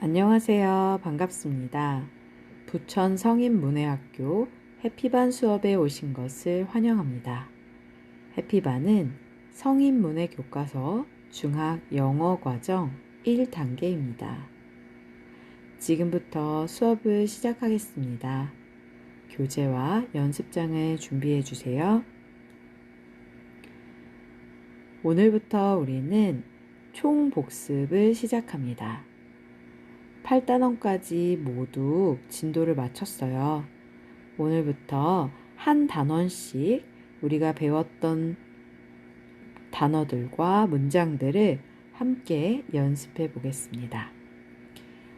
안녕하세요. 반갑습니다. 부천 성인문해학교 해피반 수업에 오신 것을 환영합니다. 해피반은 성인문해 교과서 중학 영어 과정 1단계입니다. 지금부터 수업을 시작하겠습니다. 교재와 연습장을 준비해 주세요. 오늘부터 우리는 총 복습을 시작합니다. 8단원까지 모두 진도를 마쳤어요. 오늘부터 한 단원씩 우리가 배웠던 단어들과 문장들을 함께 연습해 보겠습니다.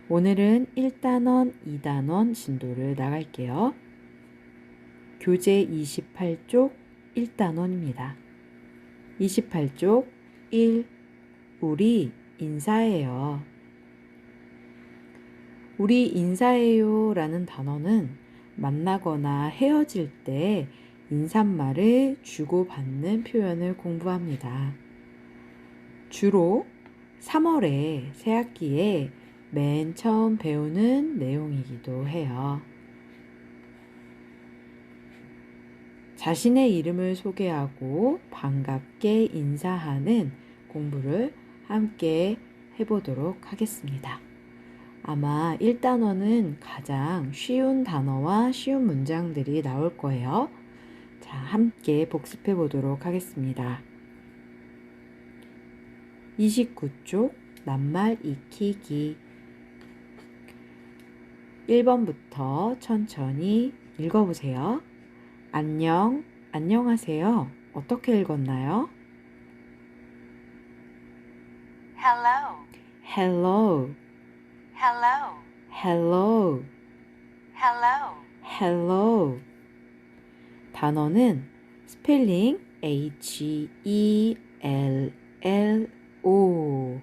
오늘은 1단원, 2단원 진도를 나갈게요. 교재 28쪽 1단원입니다. 28쪽 1. 우리 인사해요. 우리 인사해요 라는 단어는 만나거나 헤어질 때 인사말을 주고받는 표현을 공부합니다. 주로 3월에 새학기에 맨 처음 배우는 내용이기도 해요. 자신의 이름을 소개하고 반갑게 인사하는 공부를 함께 해보도록 하겠습니다. 아마 1단원은 가장 쉬운 단어와 쉬운 문장들이 나올 거예요. 자, 함께 복습해 보도록 하겠습니다. 29쪽 낱말 익히기 1번부터 천천히 읽어보세요. 안녕, 안녕하세요. 어떻게 읽었나요? Hello. Hello, Hello. hello, Hello. hello. 단어는 스펠링 H E L L O.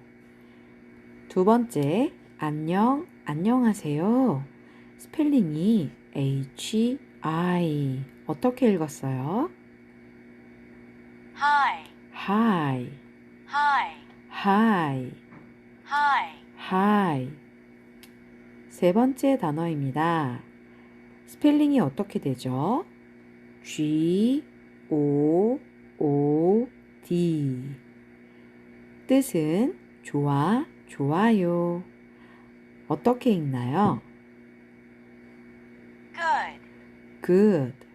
두 번째, 안녕, 안녕하세요. 스펠링이 H I. 어떻게 읽었어요? Hi. Hi, Hi. hi, Hi. hi. 세 번째 단어입니다. 스펠링이 어떻게 되죠? G, O, O, D. 뜻은 좋아, 좋아요. 어떻게 읽나요? Good. Good,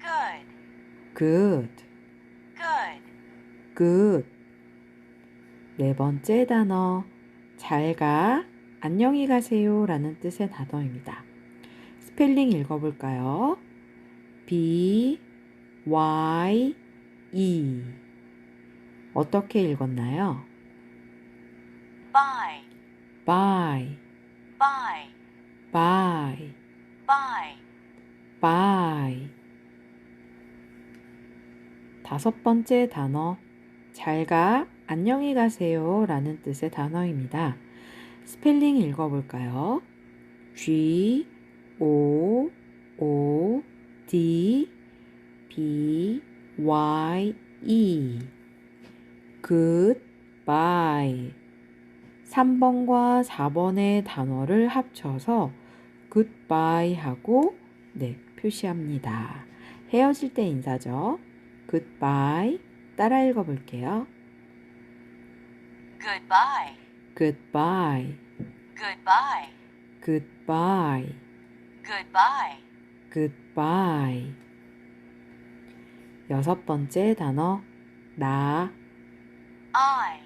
Good. good, Good. good. 네 번째 단어. 잘 가, 안녕히 가세요 라는 뜻의 단어입니다. 스펠링 읽어볼까요? B, Y, E. 어떻게 읽었나요? Bye. Bye, Bye. bye, Bye. bye. 다섯 번째 단어. 잘 가, 안녕히 가세요 라는 뜻의 단어입니다. 스펠링 읽어볼까요? G, O, O, D, B, Y, E. goodbye. 3번과 4번의 단어를 합쳐서 goodbye 하고 네, 표시합니다. 헤어질 때 인사죠. goodbye. 따라 읽어 볼게요. Goodbye. Goodbye. Goodbye. goodbye. Goodbye. goodbye. 여섯 번째 단어 나 I.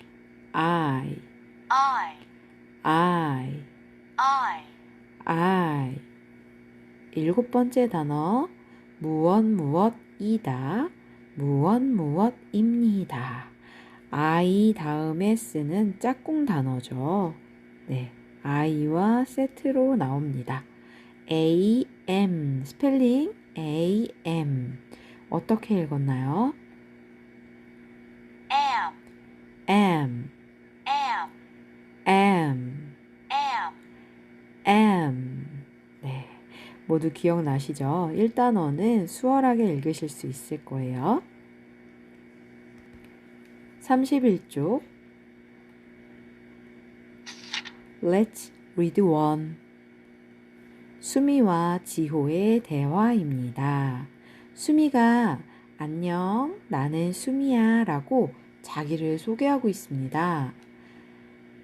I I. I I. I 일곱 번째 단어 무엇 무엇이다 무엇 무엇입니다. I 다음에 쓰는 짝꿍 단어죠. 네, I와 세트로 나옵니다. A M 스펠링 A M 어떻게 읽었나요? Am. M Am. M Am. M 네, 모두 기억나시죠? 1단원은 수월하게 읽으실 수 있을 거예요. 31쪽 Let's read one. 수미와 지호의 대화입니다. 수미가 안녕, 나는 수미야 라고 자기를 소개하고 있습니다.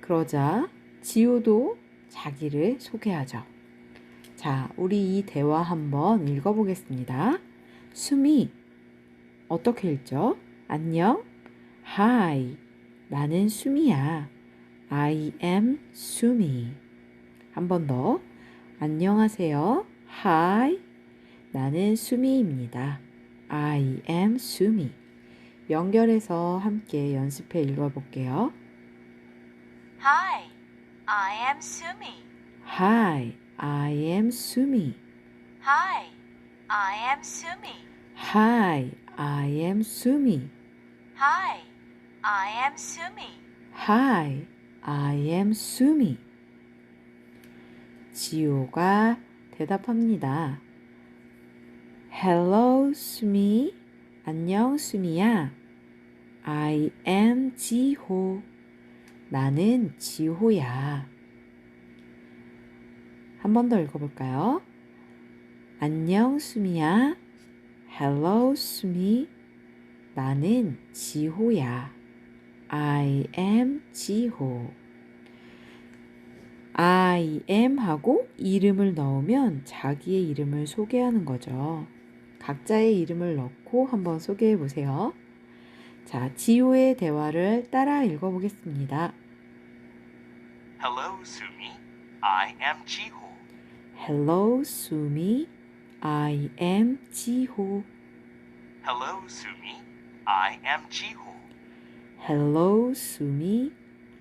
그러자 지호도 자기를 소개하죠. 자, 우리 이 대화 한번 읽어보겠습니다. 수미, 어떻게 읽죠? 안녕, hi, 나는 수미야. I am 수미. 한 번 더. 안녕하세요. Hi. 나는 수미입니다. I am 수미. 연결해서 함께 연습해 읽어 볼게요. Hi, I am Sumi. Hi. I am 수미. Hi, I am Sumi. Hi. I am 수미. Hi, I am Sumi. Hi. I am 수미. 지호가 대답합니다. Hello, 수미. 안녕, 수미야. I am 지호. 나는 지호야. 한 번 더 읽어볼까요? 안녕, 수미야. Hello, 수미. 나는 지호야. I am 지호. I am 하고 이름을 넣으면 자기의 이름을 소개하는 거죠. 각자의 이름을 넣고 한번 소개해 보세요. 자, 지호의 대화를 따라 읽어 보겠습니다. Hello, Sumi. I am Jiho. Hello, 수미. I am 지호. Hello, Sumi. I am Jiho. Hello, 수미.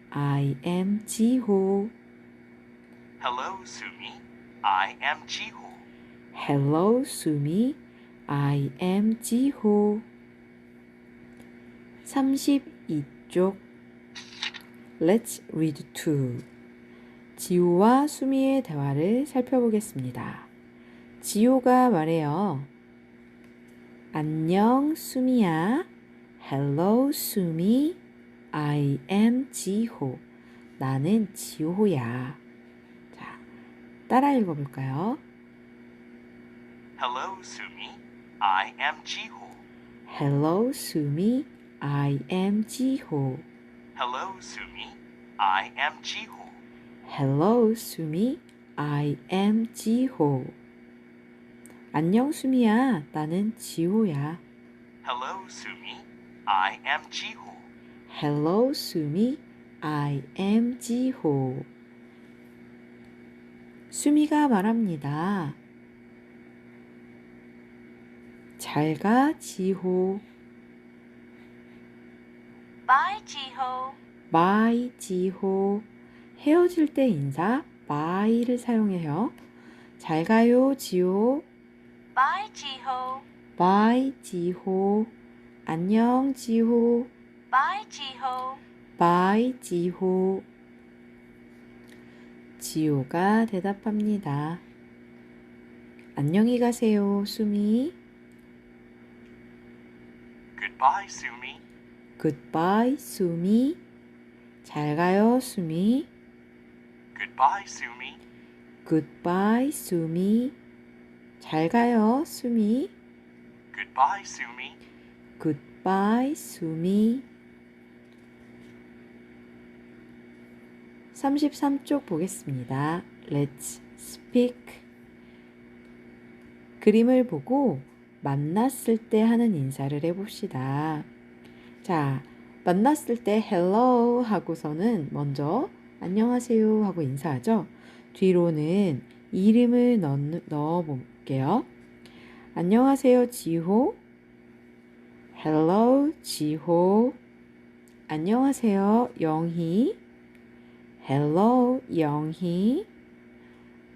I am 지호. Hello, Sumi. I am Jiho. Hello, 수미. I am 지호. 32쪽 Let's read two. 지호와 수미의 대화를 살펴보겠습니다. 지호가 말해요. 안녕, 수미야. Hello, 수미. I am 지호. 나는 지호야. 자, 따라 읽어볼까요? Hello, Sumi. I am Jiho. Hello, 수미. I am 지호. Hello, Sumi. I am Jiho. Hello, 수미. I am 지호. 안녕, 수미야. 나는 지호야. Hello, Sumi. I am Jiho. Hello, 수미. I am 지호. 수미가 말합니다. 잘 가, 지호. Bye, Jiho. 바이, 지호. 헤어질 때 인사, 바이를 사용해요. 잘 가요, 지호. Bye, Jiho. 바이, 지호. 안녕, 지호. Bye, Jiho. 바이, 지호. 지호가 대답합니다. 안녕히 가세요, 수미. Goodbye, Sumi. 굿바이, 수미. 잘 가요, 수미. Goodbye, Sumi. 굿바이, 수미. 잘 가요, 수미. Goodbye, Sumi. 굿바이, 수미. 33쪽 보겠습니다. Let's speak. 그림을 보고 만났을 때 하는 인사를 해봅시다. 자, 만났을 때 hello 하고서는 먼저 안녕하세요 하고 인사하죠. 뒤로는 이름을 넣, 넣어볼게요. 안녕하세요, 지호. Hello, 지호. 안녕하세요, 영희. Hello, 영희.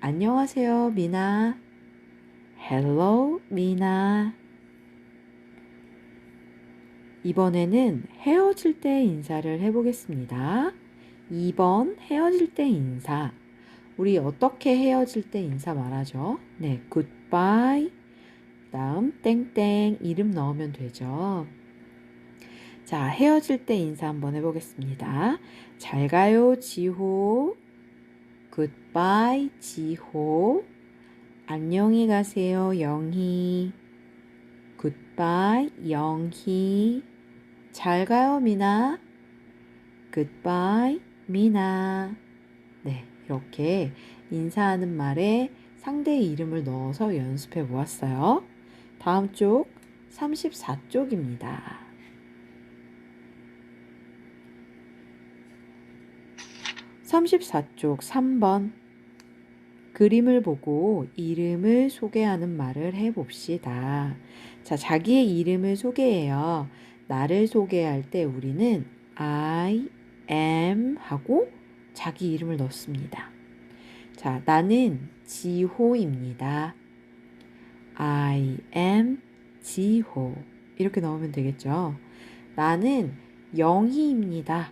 안녕하세요, 미나. Hello, 미나. 이번에는 헤어질 때 인사를 해보겠습니다. 2번 헤어질 때 인사. 우리 어떻게 헤어질 때 인사 말하죠? 네, goodbye. 다음 땡땡 이름 넣으면 되죠. 자, 헤어질 때 인사 한번 해보겠습니다. 잘 가요, 지호. Goodbye, 지호. 안녕히 가세요, 영희. Goodbye, 영희. 잘 가요, 미나. Goodbye, 미나. 네, 이렇게 인사하는 말에 상대의 이름을 넣어서 연습해 보았어요. 다음 쪽 34쪽입니다. 34쪽 3번 그림을 보고 이름을 소개하는 말을 해봅시다. 자, 자기의 이름을 소개해요. 나를 소개할 때 우리는 I am 하고 자기 이름을 넣습니다. 자, 나는 지호입니다. I am 지호. 이렇게 넣으면 되겠죠. 나는 영희입니다.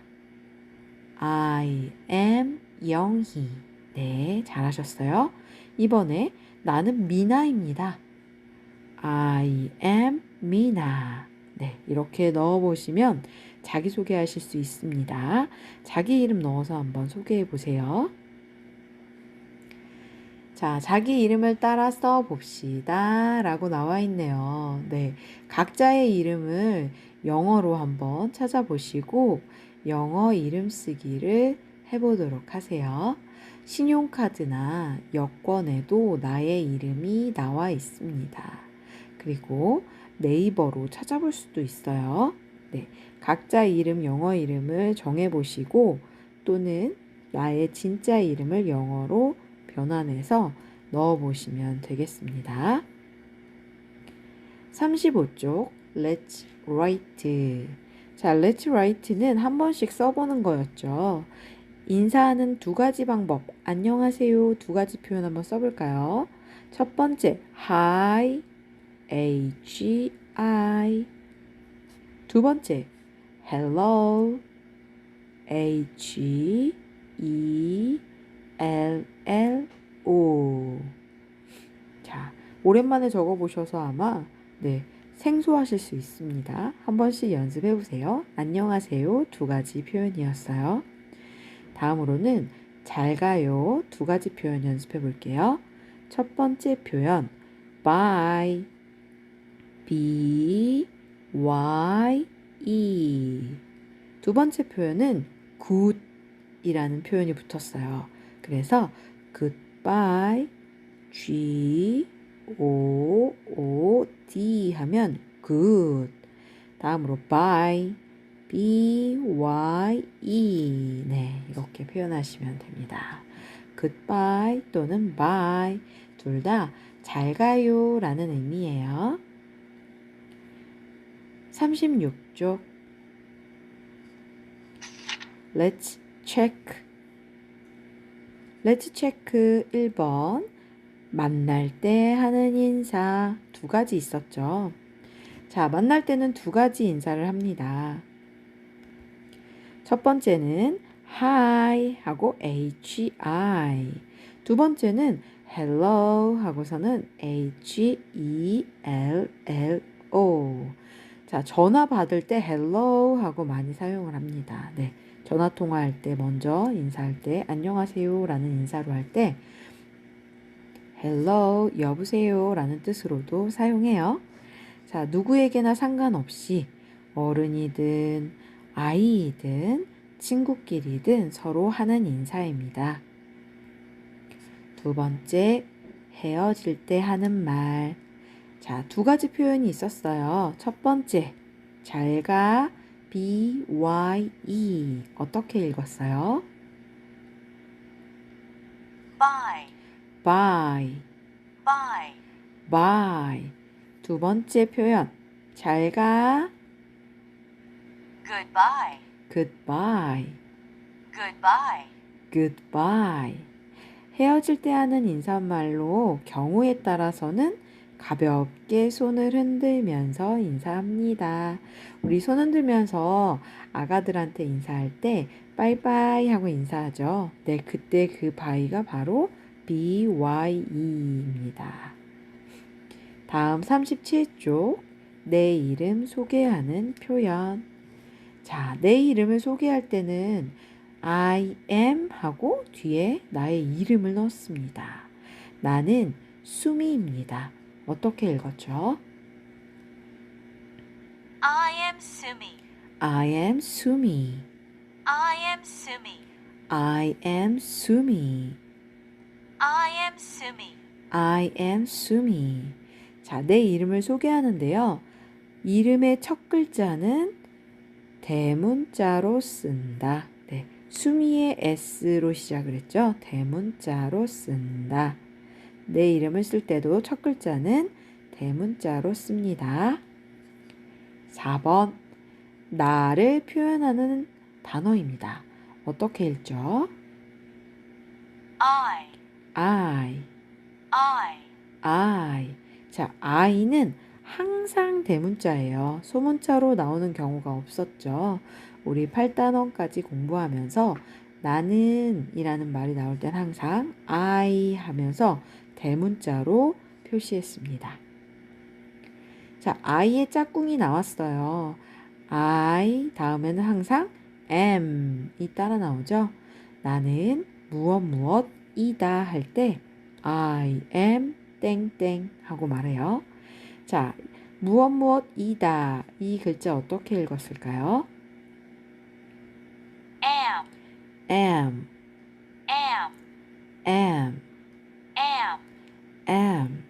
I am 영희. 네, 잘하셨어요. 이번에 나는 미나입니다. I am 미나. 네, 이렇게 넣어보시면 자기소개하실 수 있습니다. 자기 이름 넣어서 한번 소개해 보세요. 자, 자기 이름을 따라 써 봅시다. 라고 나와 있네요. 네. 각자의 이름을 영어로 한번 찾아보시고 영어 이름 쓰기를 해보도록 하세요. 신용카드나 여권에도 나의 이름이 나와 있습니다. 그리고 네이버로 찾아볼 수도 있어요. 네. 각자 이름, 영어 이름을 정해보시고 또는 나의 진짜 이름을 영어로 변환해서 넣어 보시면 되겠습니다. 35쪽 Let's write 자, Let's write는 한 번씩 써보는 거였죠. 인사하는 두 가지 방법 안녕하세요 두 가지 표현 한번 써볼까요? 첫 번째 Hi H I 두 번째 Hello H E L L O 자, 오랜만에 적어 보셔서 아마 네, 생소하실 수 있습니다. 한 번씩 연습해 보세요. 안녕하세요. 두 가지 표현이었어요. 다음으로는 잘 가요. 두 가지 표현 연습해 볼게요. 첫 번째 표현 bye b y e 두 번째 표현은 good 이라는 표현이 붙었어요. 그래서 goodbye G O O D 하면 good. 다음으로 bye B Y E 네 이렇게 표현하시면 됩니다. goodbye 또는 bye 둘 다 잘 가요 라는 의미예요. 36쪽 Let's check Let's check 1번 만날 때 하는 인사 두 가지 있었죠. 자, 만날 때는 두 가지 인사를 합니다. 첫 번째는 hi 하고 hi. 두 번째는 hello 하고서는 h e l l o. 자, 전화 받을 때 hello 하고 많이 사용을 합니다. 네. 전화 통화할 때 먼저 인사할 때 안녕하세요라는 인사로 할 때 hello 여보세요라는 뜻으로도 사용해요. 자, 누구에게나 상관없이 어른이든 아이이든 친구끼리든 서로 하는 인사입니다. 두 번째, 헤어질 때 하는 말. 자, 두 가지 표현이 있었어요. 첫 번째, 잘 가, B, Y, E. 어떻게 읽었어요? Bye. Bye, Bye. bye. 두 번째 표현, 잘 가, Goodbye. goodbye, Goodbye. goodbye. 헤어질 때 하는 인사말로 경우에 따라서는 가볍게 손을 흔들면서 인사합니다. 우리 손 흔들면서 아가들한테 인사할 때 빠이빠이 하고 인사하죠. 네, 그때 그 바이가 바로 BYE입니다. 다음 37쪽 내 이름 소개하는 표현. 자, 내 이름을 소개할 때는 I am 하고 뒤에 나의 이름을 넣었습니다. 나는 수미입니다. 어떻게 읽었죠? I am Sumi. I am 수미. I am Sumi. I am 수미. I am Sumi. I am 수미. 자, 내 이름을 소개하는데요. 이름의 첫 글자는 대문자로 쓴다. 네. 수미의 S로 시작을 했죠. 대문자로 쓴다. 내 이름을 쓸 때도 첫 글자는 대문자로 씁니다. 4번. 나를 표현하는 단어입니다. 어떻게 읽죠? I. I. I. I. 자, I는 항상 대문자예요. 소문자로 나오는 경우가 없었죠. 우리 8단원까지 공부하면서 나는 이라는 말이 나올 땐 항상 I 하면서 대문자로 표시했습니다. 자, I의 짝꿍이 나왔어요. I 다음에는 항상 am이 따라 나오죠. 나는 무엇 무엇이다 할 때 I am 땡땡 하고 말해요. 자, 무엇 무엇이다 이 글자 어떻게 읽었을까요? Am. am, Am. am, Am. am.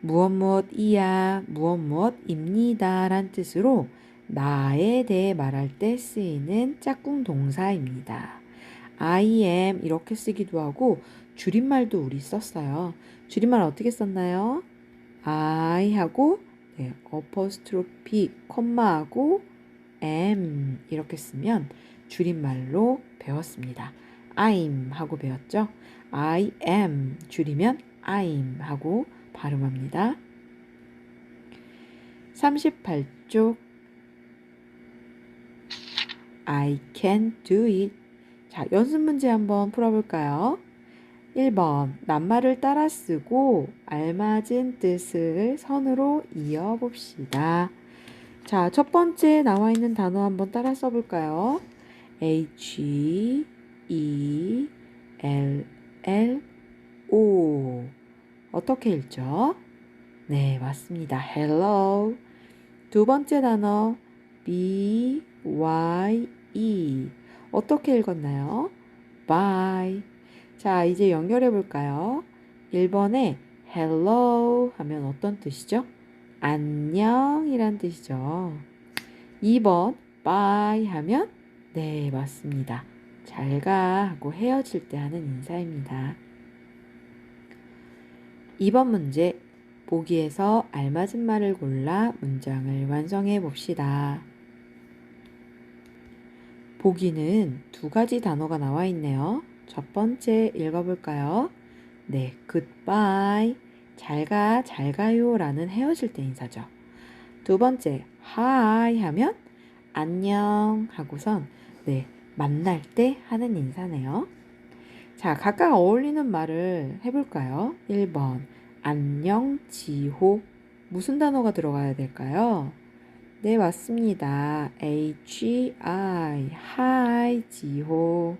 무엇 무엇이야, 무엇 무엇입니다 란 뜻으로 나에 대해 말할 때 쓰이는 짝꿍 동사입니다. I am 이렇게 쓰기도 하고 줄임말도 우리 썼어요. 줄임말 어떻게 썼나요? I 하고 네, 어퍼스트로피 콤마하고 am 이렇게 쓰면 줄임말로 배웠습니다. I'm 하고 배웠죠? I am 줄이면 I'm 하고 발음합니다. 38쪽 I can do it. 자, 연습 문제 한번 풀어볼까요? 1번 낱말을 따라 쓰고 알맞은 뜻을 선으로 이어 봅시다. 자, 첫 번째 나와 있는 단어 한번 따라 써볼까요? H E L L O 어떻게 읽죠? 네, 맞습니다. Hello. 두 번째 단어 B Y E 어떻게 읽었나요? Bye. 자, 이제 연결해 볼까요? 1번에 hello 하면 어떤 뜻이죠? 안녕이란 뜻이죠. 2번 bye 하면 네, 맞습니다. 잘 가 하고 헤어질 때 하는 인사입니다. 2번 문제 보기에서 알맞은 말을 골라 문장을 완성해 봅시다. 보기는 두 가지 단어가 나와 있네요. 첫 번째 읽어볼까요? 네, goodbye. 잘 가, 잘 가요 라는 헤어질 때 인사죠. 두 번째, hi 하면 안녕 하고선 네, 만날 때 하는 인사네요. 자, 각각 어울리는 말을 해볼까요? 1번, 안녕, 지호. 무슨 단어가 들어가야 될까요? 네, 맞습니다. H-I, hi, 지호.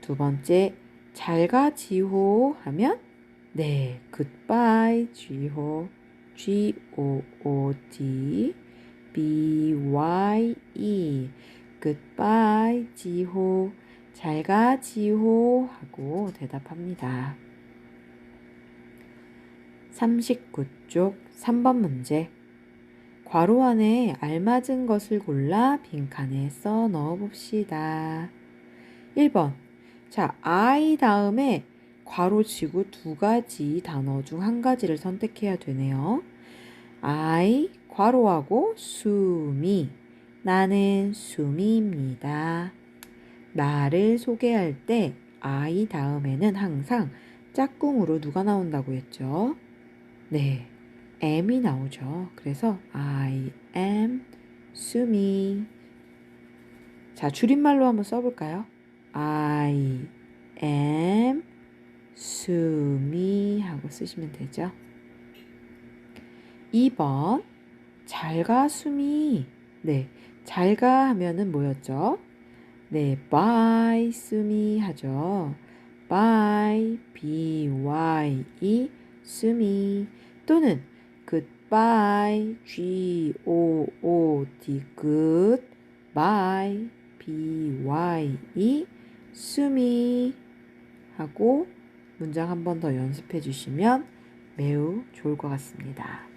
두 번째, 잘 가, 지호 하면 네, goodbye, 지호. G-O-O-D, B-Y-E. Goodbye, 지호. 잘가, 지호 하고 대답합니다. 39쪽 3번 문제. 괄호 안에 알맞은 것을 골라 빈칸에 써 넣어 봅시다. 1번. 자, I 다음에 괄호 치고 두 가지 단어 중 한 가지를 선택해야 되네요. I 괄호하고 수미. 나는 수미입니다. 나를 소개할 때 I 다음에는 항상 짝꿍으로 누가 나온다고 했죠? 네, am이 나오죠. 그래서 I am 수미. 자, 줄임말로 한번 써볼까요? I am 수미 하고 쓰시면 되죠. 2번 잘가 수미. 네, 잘가 하면은 뭐였죠? 네, bye, 수미 하죠. bye, b-y-e, 수미. 또는 goodbye, g-o-o-d, good, bye, b-y-e, 수미 하고 문장 한 번 더 연습해 주시면 매우 좋을 것 같습니다.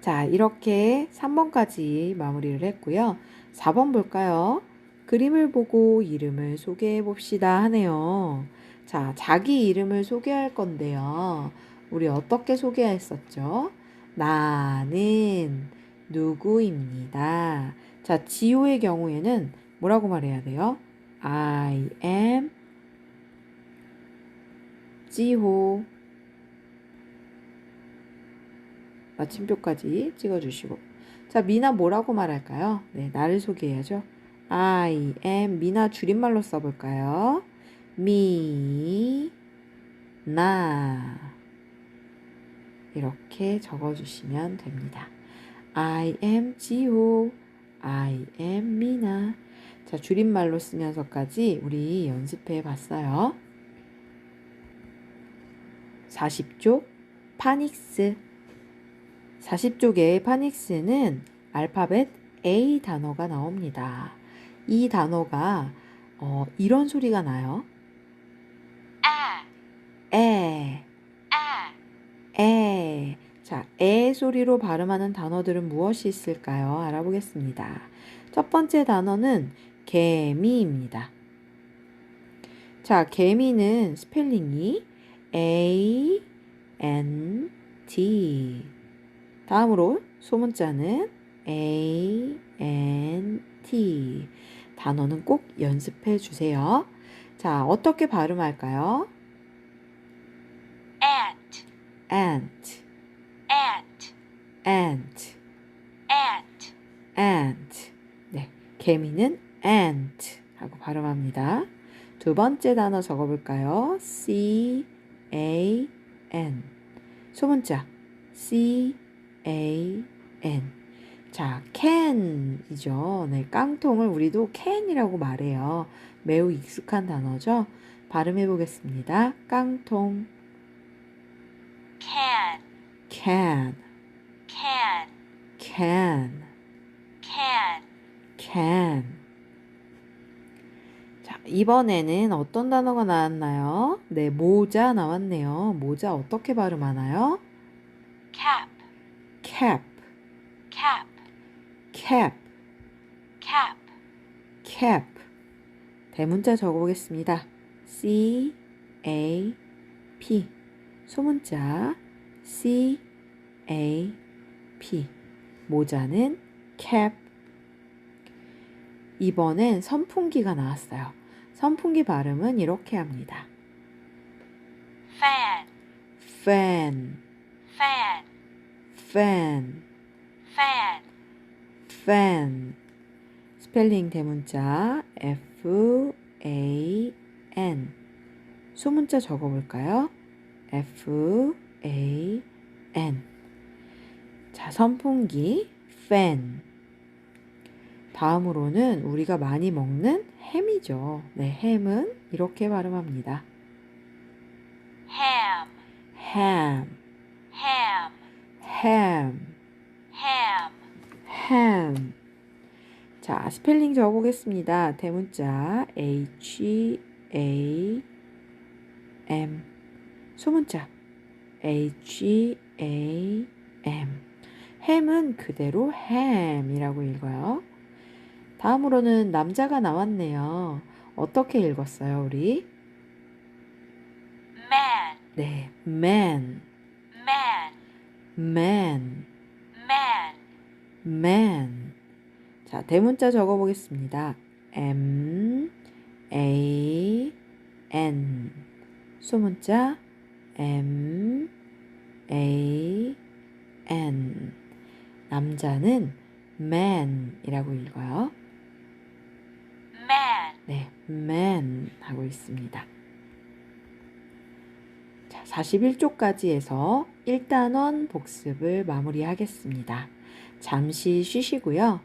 자, 이렇게 3번까지 마무리를 했고요. 4번 볼까요? 그림을 보고 이름을 소개해 봅시다 하네요. 자, 자기 이름을 소개할 건데요. 우리 어떻게 소개했었죠? 나는 누구입니다. 자, 지호의 경우에는 뭐라고 말해야 돼요? I am 지호. 마침표까지 찍어주시고. 자, 미나 뭐라고 말할까요? 네, 나를 소개해야죠. I am 미나 줄임말로 써볼까요? 미, 나. 이렇게 적어주시면 됩니다. I am 지호. I am 미나. 자, 줄임말로 쓰면서까지 우리 연습해 봤어요. 40쪽 파닉스. 40쪽의 파닉스는 알파벳 A 단어가 나옵니다. 이 단어가 어, 이런 소리가 나요. a, 에, a, 에. 자, 에 소리로 발음하는 단어들은 무엇이 있을까요? 알아보겠습니다. 첫 번째 단어는 개미입니다. 자, 개미는 스펠링이 A, N, T. 다음으로 소문자는 A, N, T. 단어는 꼭 연습해 주세요. 자, 어떻게 발음할까요? ant, ant, ant, ant, ant, ant. 네, 개미는 ant 하고 발음합니다. 두 번째 단어 적어볼까요? C, A, N. 소문자 C, A, N. 자, can이죠. 네, 깡통을 우리도 can이라고 말해요. 매우 익숙한 단어죠. 발음해 보겠습니다. 깡통, can, can, can, can, can, can. 자, 이번에는 어떤 단어가 나왔나요? 네, 모자 나왔네요. 모자 어떻게 발음하나요? cap, cap, cap, cap, cap, cap. 대문자 적어보겠습니다. C, A, P. 소문자 C, A, P. 모자는 cap. 이번엔 선풍기가 나왔어요. 선풍기 발음은 이렇게 합니다. fan, fan, fan, fan, fan, fan. 스펠링 대문자 F A N. 소문자 적어볼까요? F A N. 자, 선풍기 fan. 다음으로는 우리가 많이 먹는 햄이죠. 네, 햄은 이렇게 발음합니다. ham, ham, ham, ham, ham, ham. 자, 스펠링 적어보겠습니다. 대문자 H A M. 소문자 H A M. 햄은 그대로 ham이라고 읽어요. 다음으로는 남자가 나왔네요. 어떻게 읽었어요, 우리? man, 네, man, man, man, man, man. 자, 대문자 적어 보겠습니다. M, A, N. 소문자 M, A, N. 남자는 man이라고 읽어요. man, 네, man 하고 있습니다. 자, 41쪽까지 해서 1단원 복습을 마무리하겠습니다. 잠시 쉬시고요.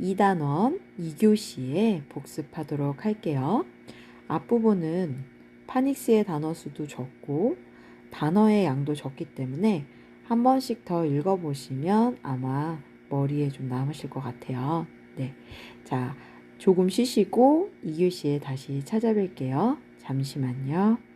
2단원 2교시에 복습하도록 할게요. 앞부분은 파닉스의 단어 수도 적고 단어의 양도 적기 때문에 한 번씩 더 읽어보시면 아마 머리에 좀 남으실 것 같아요. 네. 자, 조금 쉬시고 2교시에 다시 찾아뵐게요. 잠시만요.